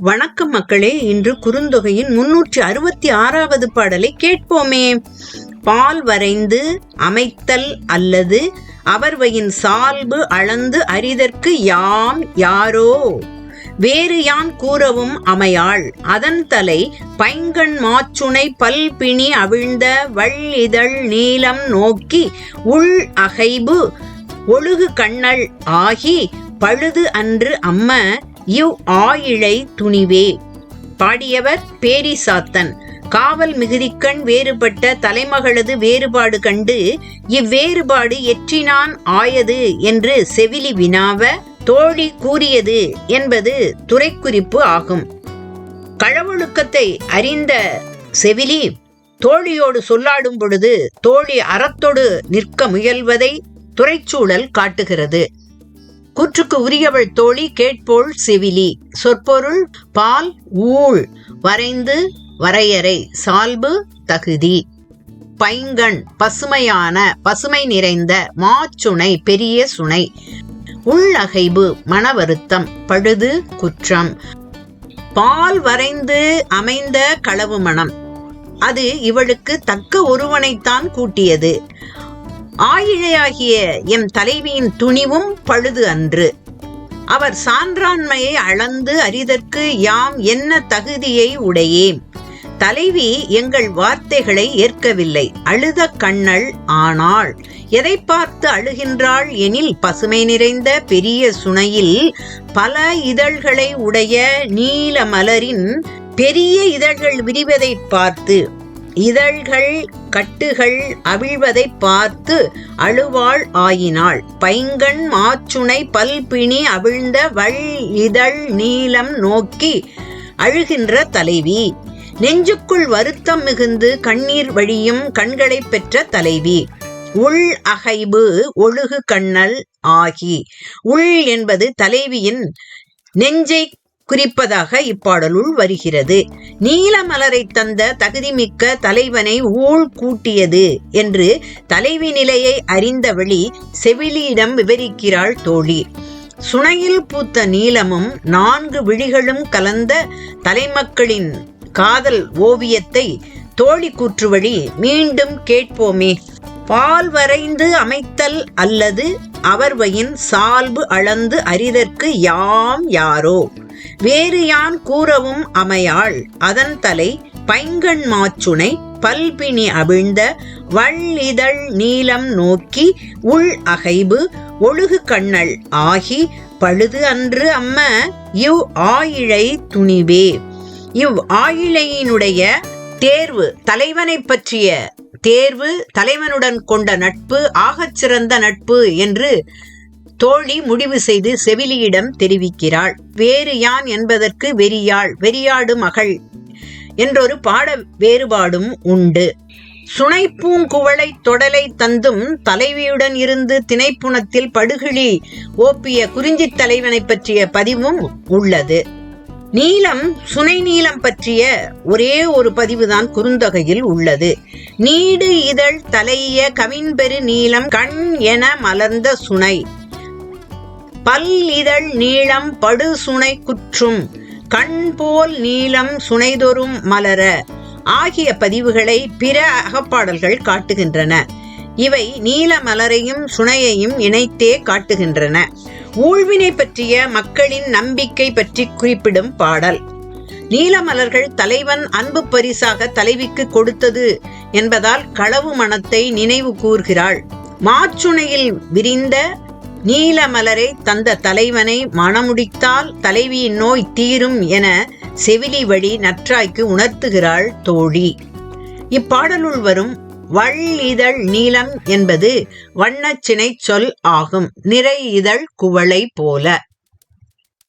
வணக்கம் மக்களே இன்று குறுந்தொகையின் முன்னூற்றி அறுபத்தி ஆறாவது பாடலை கேட்போமே. பால் வரைந்து அமைத்தல் அல்லது அவர்வையின் சால்பு அளந்து அறிதற்கு யாம் யாரோ? வேறு யான் கூறவும் அமையாள். அதன் தலை பைங்கண் மாச்சுனை பல்பிணி அவிழ்ந்த வள் இதழ் நீளம் நோக்கி உள் அகைபு ஒழுகு கண்ணல் ஆகி பழுது அன்று அம்ம இவ் ஆயிழை துணிவே. பாடியவர் பேரிசாத்தன். காவல் மிகுதிக்கண் வேறுபட்ட தலைமகளது வேறுபாடு கண்டு இவ்வேறுபாடு எற்றினான் ஆயது என்று செவிலி வினாவ தோழி கூறியது என்பது துறைக்குறிப்பு ஆகும். களவொழுக்கத்தை அறிந்த செவிலி தோழியோடு சொல்லாடும் பொழுது தோழி அறத்தொடு நிற்க முயல்வதை துறைச்சூழல் காட்டுகிறது. கூற்றுக்கு உரியவள் தோழி கேட்போள் செவிலி. சொற்பொருள் பால் ஊழ். வரைந்து வரையறை சால்பு தகுதி. பைங்கண் பசுமையான பசுமை நிறைந்த மாச்சுனை பெரிய சுனை. உள்ளகைபு மன வருத்தம் பழுது குற்றம். பால் வரைந்து அமைந்த களவு மனம். அது இவளுக்கு தக்க ஒருவனைத்தான் கூட்டியது. ஆயிழையாகிய எம் தலைவியின் துணிவும் பழுது அன்று. அவர் சான்றாண்மையை அளந்து அறிதற்கு யாம் என்ன தகுதியை உடையேம். தலைவி எங்கள் வார்த்தைகளை ஏற்கவில்லை. அழுத கண்ணள் ஆனால் எதை பார்த்து அழுகின்றாள் எனில் பசுமை நிறைந்த பெரிய சுனையில் பல இதழ்களை உடைய நீல மலரின் பெரிய இதழ்கள் விரிவதை பார்த்து இதழ்கள் கட்டுகள் அவிழ்வதை பார்த்து அழுவாள் ஆயினாள். பைங்கண் மாச்சுனை பல்பிணி அவிழ்ந்த வள் இதழ் நீளம் நோக்கி அழுகின்ற தலைவி. நெஞ்சுக்குள் வருத்தம் மிகுந்து கண்ணீர் வழியும் கண்களை பெற்ற தலைவி. உள் அகைபு ஒழுகு கண்ணல் ஆகி. உள் என்பது தலைவியின் நெஞ்சை குறிப்பதாக இப்பாடலுள் வருகிறது. நீல மலரை தந்த தகுதிமிக்க தலைவனை ஊழ் கூட்டியது என்று தலைவி நிலையை அறிந்தவழி செவிலியிடம் விவரிக்கிறாள் தோழி. சுனையில் பூத்த நீலமும் நான்கு விழிகளும் கலந்த தலைமக்களின் காதல் ஓவியத்தை தோழி கூற்று வழி மீண்டும் கேட்போமே. பால் வரைந்து அமைத்தல் அல்லது அவர்வையின் சால்பு அளந்து அறிதற்கு யாம் யாரோ? வேறு யான் கூறவும் அமையாள்? அதன் தலை பைங்கண் மாச்சுனை பல்பினி அவிழ்ந்த வள்ளிதழ் நீலம் நோக்கி உள் அகைபு ஒழுகு கண்ணல் ஆகி பழுது அன்று அம்ம இவ் ஆயிழை துணிவே. இவ் ஆயிழையினுடைய தேர்வு தலைவனை பற்றிய தேர்வு தலைவனுடன் கொண்ட நட்பு ஆகச் சிறந்த நட்பு என்று தோழி முடிவு செய்து செவிலியிடம் தெரிவிக்கிறாள். வேறு யான் என்பதற்கு வெறியாள் வெறியாடு மகள் என்றொரு பாட வேறுபாடும் உண்டு. சுனைப்பூங்குவளை தொடலை தந்தும் தலைவியுடன் இருந்து திணைப்புணத்தில் படுகிழி ஓப்பிய குறிஞ்சி தலைவனை பற்றிய பதிவும் உள்ளது. நீலம் சுனை நீலம் பற்றிய ஒரே ஒரு பதிவுதான் குறுந்தொகையில் உள்ளது. நீடு இதழ் தலைய கவின்பெரு நீளம் கண் என மலர்ந்த சுனை பல் இதழ் நீளம் படு சுனை குற்றும் கண் போல் நீளம் சுனைதொரும் மலர ஆகிய பதிவுகளை பிற அகப்பாடல்கள் காட்டுகின்றன. இவை நீல மலரையும் சுனையையும் இணைத்தே காட்டுகின்றன. ஊழ்வினை பற்றிய மக்களின் நம்பிக்கை பற்றி குறிப்பிடும் பாடல். நீலமலர்கள் தலைவன் அன்பு பரிசாக தலைவிக்கு கொடுத்தது என்பதால் களவு மனத்தை நினைவு கூர்கிறாள். மாச்சுணையில் விரிந்த நீலமலரை தந்த தலைவனை மணமுடித்தால் தலைவியின் நோய் தீரும் என செவிலி வழி நற்றாய்க்கு உணர்த்துகிறாள் தோழி. இப்பாடலுள் வரும் வள் இதழ் நீலம் என்பது வண்ணச்சினை சொல் ஆகும். நிறை இதழ் குவளை போல.